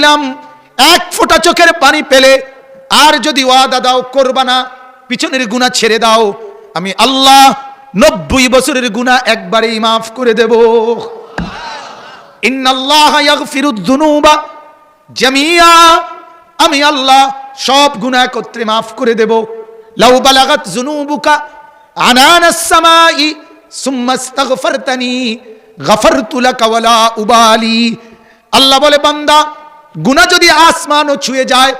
দিলাম, এক ফোঁটা চোখের পানি পেলে, আর যদি ওয়াদা দাও, করবা না, পিছনের গুণা ছেড়ে দাও, আমি আল্লাহ নব্বই বছরের গুণা একবারেই মাফ করে দেব। আমি আল্লাহ সব গুনাহ একত্রে মাফ করে দেব। লাউ উবালি। আল্লাহ বলে, বান্দা গুনাহ যদি আসমানও ছুঁয়ে যায়,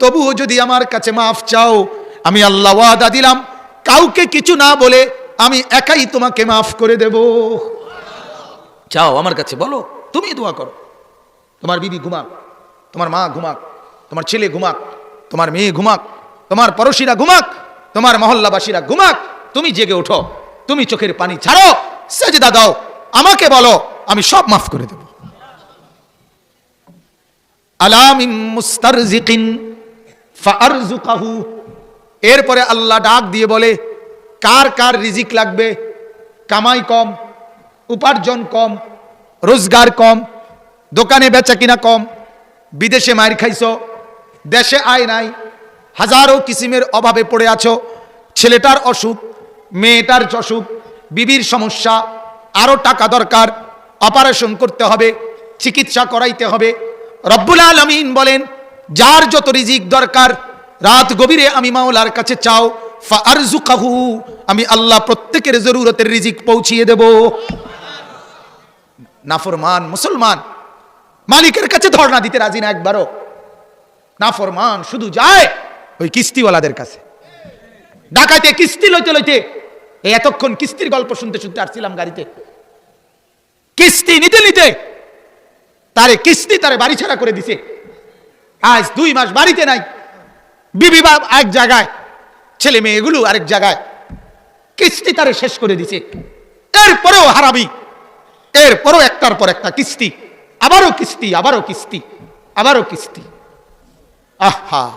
তবুও যদি আমার কাছে মাফ চাও, আমি আল্লাহ ওয়াদা দিলাম, কাউকে কিছু না বলে আমি একাই তোমাকে মাফ করে দেব। চাও আমার কাছে, বলো, তুমি দোয়া করো। তোমার বিবি ঘুমাক, তোমার মা ঘুমাক, তোমার ছেলে ঘুমাক, তোমার মেয়ে ঘুমাক, তোমার পড়োশিরা ঘুমাক, তোমার মহল্লাবাসীরা ঘুমাক, তুমি জেগে ওঠো, তুমি চোখের পানি ছাড়ো সেজদা দাও, আমাকে বলো, আমি সব মাফ করে দেব। এরপরে আল্লাহ ডাক দিয়ে বলে, কার কার রিজিক লাগবে? কামাই কম, উপার্জন কম, রোজগার কম, দোকানে বেচা কিনা কম, বিদেশে মায়ের খাইছো, দেশে আয় নাই, হাজারো কিসিমের অভাবে পড়ে আছো, ছেলেটার অসুখ, মেয়েটার অসুখ, বিবির সমস্যা আরও টাকা দরকার, অপারেশন করতে হবে, চিকিৎসা করাইতে হবে রব্বুল আলমিন বলেন, যার যত রিজিক দরকার, রাত গভীরে আমি মাওলার কাছে চাও ফারজুকাহু আমি আল্লাহ প্রত্যেকের জরুরতের রিজিক পৌঁছিয়ে দেব। নাফরমান মুসলমান, মালিকের কাছে ধর্ণা দিতে রাজি না একবারও। নাফরমান শুধু যায় ওই কিস্তিওয়ালাদের কাছে। ডাকাতে কিস্তি লইতে লইতে এতক্ষণ কিস্তির গল্প শুনতে শুনতে আসছিলাম গাড়িতে। কিস্তি নিতে নিতে তারে কিস্তি তারে বাড়ি ছাড়া করে দিছে। আজ দুই মাস বাড়িতে নাই। বিবি বা এক জায়গায়, ছেলে মেয়েগুলো আরেক জায়গায়। কিস্তি তারে শেষ করে দিছে। এরপরেও হারাবি এরপরও একটার পর একটা কিস্তি। আবারও কিস্তি আবারও কিস্তি আবারও কিস্তি। আহা!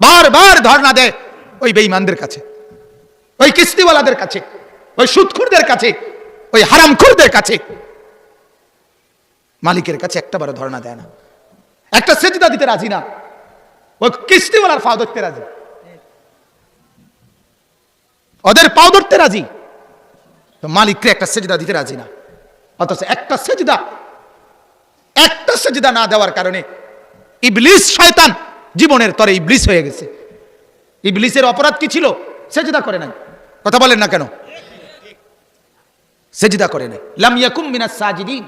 বারবার ধর্ণা দেয় ওই বেঈমানদের কাছে। ওই কিস্তিওয়ালাদের কাছে। ওই সুদখুরদের কাছে। ওই হারামখুরদের কাছে। মালিকের কাছে একটা বারো ধর্ণা দেয় না। একটা সেজদা দিতে রাজি না। ওই কিস্তিওয়ালার ফাও ধরতে রাজি। ওদের পাও ধরতে রাজি। তো মালিককে একটা সেজদা দিতে রাজি না। অথচ একটা সেজদা একটা সেজদা না দেওয়ার কারণে ইবলিস শয়তান জীবনের তরে ইবলিস হয়ে গেছে। ইবলিসের অপরাধ কি ছিল? সেজদা করে নাই। কথা বলেন না কেন? সেজদা করে নাই। লাম ইয়াকুম মিনাস সাজিদিন।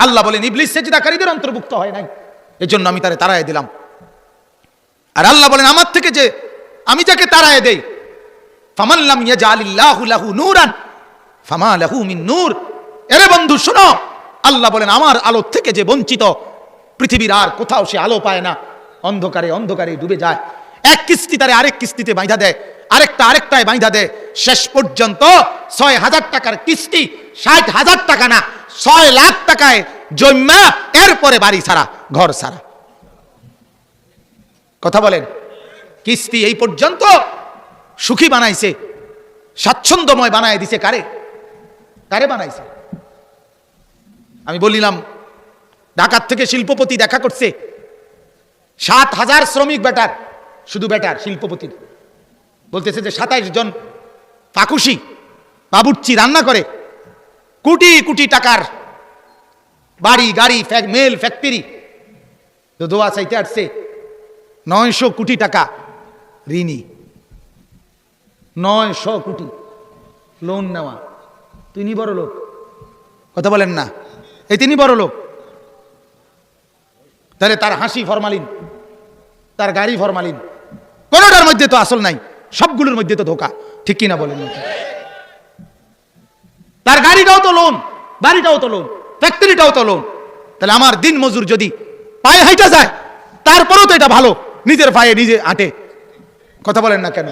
আল্লাহ বলেন, ইবলিস সেজদাকারীদের অন্তর্ভুক্ত হয় নাই। এজন্য আমি তারে তারায় দিলাম। আর আল্লাহ বলেন, আমার থেকে যে আমি যাকে তারায় দেই ফামাল্লাম ইয়াজালিল্লাহু লাহু নূরান, ফামা লাহু মিন নূর। এরে বন্ধু, শোনো, আল্লাহ বলেন, আমার আলো থেকে যে বঞ্চিত, পৃথিবীর আর কোথাও সে আলো পায় না। অন্ধকারে অন্ধকারে ডুবে যায়। এক কিস্তি তারে আরেক কিস্তিতে বাইধা দেয়। আরেকটা আরেকটায় বাঁধা দেয়। শেষ পর্যন্ত ছয় হাজার টাকার কিস্তি ষাট হাজার টাকা না, ছয় লাখ টাকায় জন্মা এরপরে বাড়ি ছাড়া, ঘর ছাড়া। কথা বলেন, কিস্তি এই পর্যন্ত সুখী বানাইছে, স্বাচ্ছন্দ্যময় বানায় দিছে কারে? কারে বানাইছে? আমি বলিলাম, ঢাকার থেকে শিল্পপতি দেখা করছে, সাত হাজার শ্রমিক বেটার, শুধু বেটার, শিল্পপতির। বলতেছে যে সাতাইশ জন পাকুশি বাবুর্চি রান্না করে কোটি কোটি টাকার বাড়ি, গাড়ি মেল, ফ্যাক্টরি। তো দোয়া চাইতে আসছে, নয়শো কোটি টাকা ঋণী। নয়শো কোটি লোন নেওয়া। তিনি বড় লোক। কথা বলেন না। এই তিনি বড় লোক। তাহলে তার হাসি ফরমালিন, তার গাড়ি ফরমালিন, কোনোটার মধ্যে তো আসল নাই। সবগুলোর মধ্যে তো ধোকা। ঠিক কিনা বলেন? তার গাড়িটাও তো লোন বাড়িটাও তো লোন ফ্যাক্টরিটাও তো লোন তাহলে আমার দিন মজুর যদি পায়ে হাইটা যায়, তারপরেও তো এটা ভালো, নিজের পায়ে নিজে আঁটে কথা বলেন না কেন?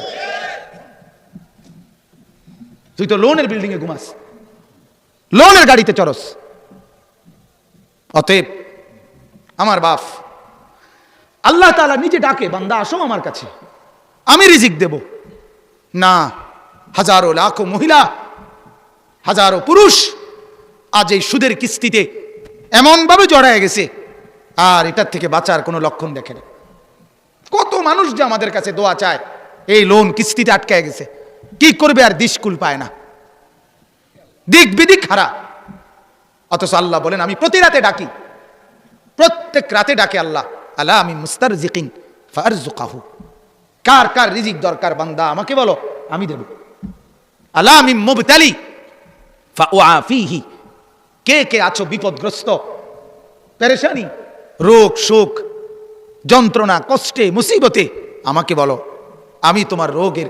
তুই তো লোনের বিল্ডিং এ ঘুমাস, লোনের গাড়িতে চরস অতএব আমার বাপ, আল্লাহ তাআলা নিজে ডাকে, বান্দা, আসো আমার কাছে। আমি রিজিক দেব। না, হাজারো, লাখো মহিলা হাজারো পুরুষ আজ এই সুদের কিস্তিতে এমনভাবে জড়ায় গেছে, আর এটার থেকে বাঁচার কোনো লক্ষণ দেখে না। কত মানুষ যে আমাদের কাছে দোয়া চায়, এই লোন কিস্তিতে আটকায় গেছে। কি করবে আর দিশকুল পায় না। দিক বিদিক খারাপ। অথচ আল্লাহ বলেন, আমি প্রতি রাতে ডাকি। প্রত্যেক রাতে ডাকে আল্লাহ আল্লাহ আমি মুস্তার জিকিং ফারজুকাহু কার কার রিজিক দরকার বান্দা, আমাকে বলো, আমি দেব। আল্লাহ আমি মুবতালি ফাউআফিহি। কে কে আছো বিপদগ্রস্ত? পেরেশানি, রোগ, শোক, যন্ত্রণা, কষ্টে, মুসিবতে, আমাকে বলো, আমি তোমার রোগের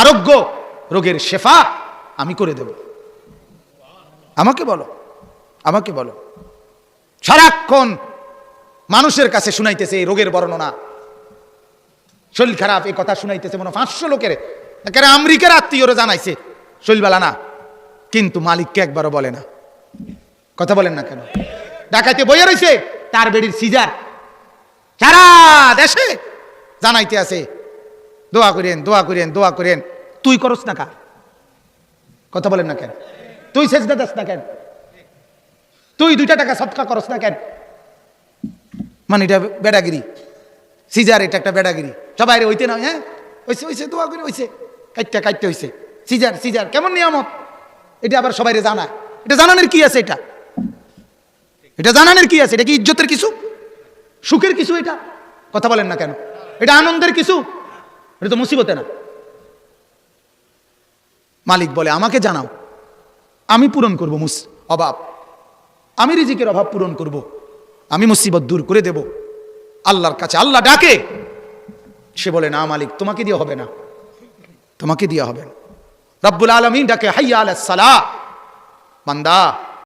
আরোগ্য, রোগের শেফা আমি করে দেব। আমাকে বলো আমাকে বলো। সারাক্ষণ মানুষের কাছে শুনাইতেছে এই রোগের বর্ণনা। শরীর খারাপ, এই কথা শুনাইতেছে মনে পাঁচশো লোকের। আমেরিকার আত্মীয়রা জানাইছে শরীরবেলা না কিন্তু মালিককে একবারও বলে না। কথা বলেন না কেন? ডাকাইতে বইয়া রয়েছে তার বেডির সিজার। সারা দেশে জানাইতে আছে, দোয়া করেন দোয়া করেন দোয়া করেন। তুই করস না কা? কথা বলেন না কেন? তুই সেজদা দাস না কেন? তুই দুইটা টাকা সৎকা করস না কেন? মানে এটা বেডাগিরি। সিজার এটা একটা বেডাগিরি। সবাই রে হইতে না হ্যাঁ? হইছে হইছে দোয়া করে হইছে কাইটটা কাইটতে হইছে। সিজার সিজার, কেমন নিয়ামত? এটা আবার সবাই জানা এটা জানানোর কি আছে এটা? এটা জানানোর কি আছে? এটা কি ইজ্জতের কিছু? সুখের কিছু এটা? কথা বলেন না কেন? এটা আনন্দের কিছু? এটা তো মুসিবতে না। মালিক বলে, আমাকে জানাও। আমি পূরণ করব মুস অভাব। আমি রিজিকের অভাব পূরণ করব। আমি মুসিবত দূর করে দেব। আল্লাহর কাছে আল্লাহ ডাকে। সে বলে, না মালিক, তোমাকে দিয়ে হবে না। তোমাকে দিয়ে হবে না। রব্বুল আলমিন ডাকে হাইয়া আলাহ সালাহ বান্দা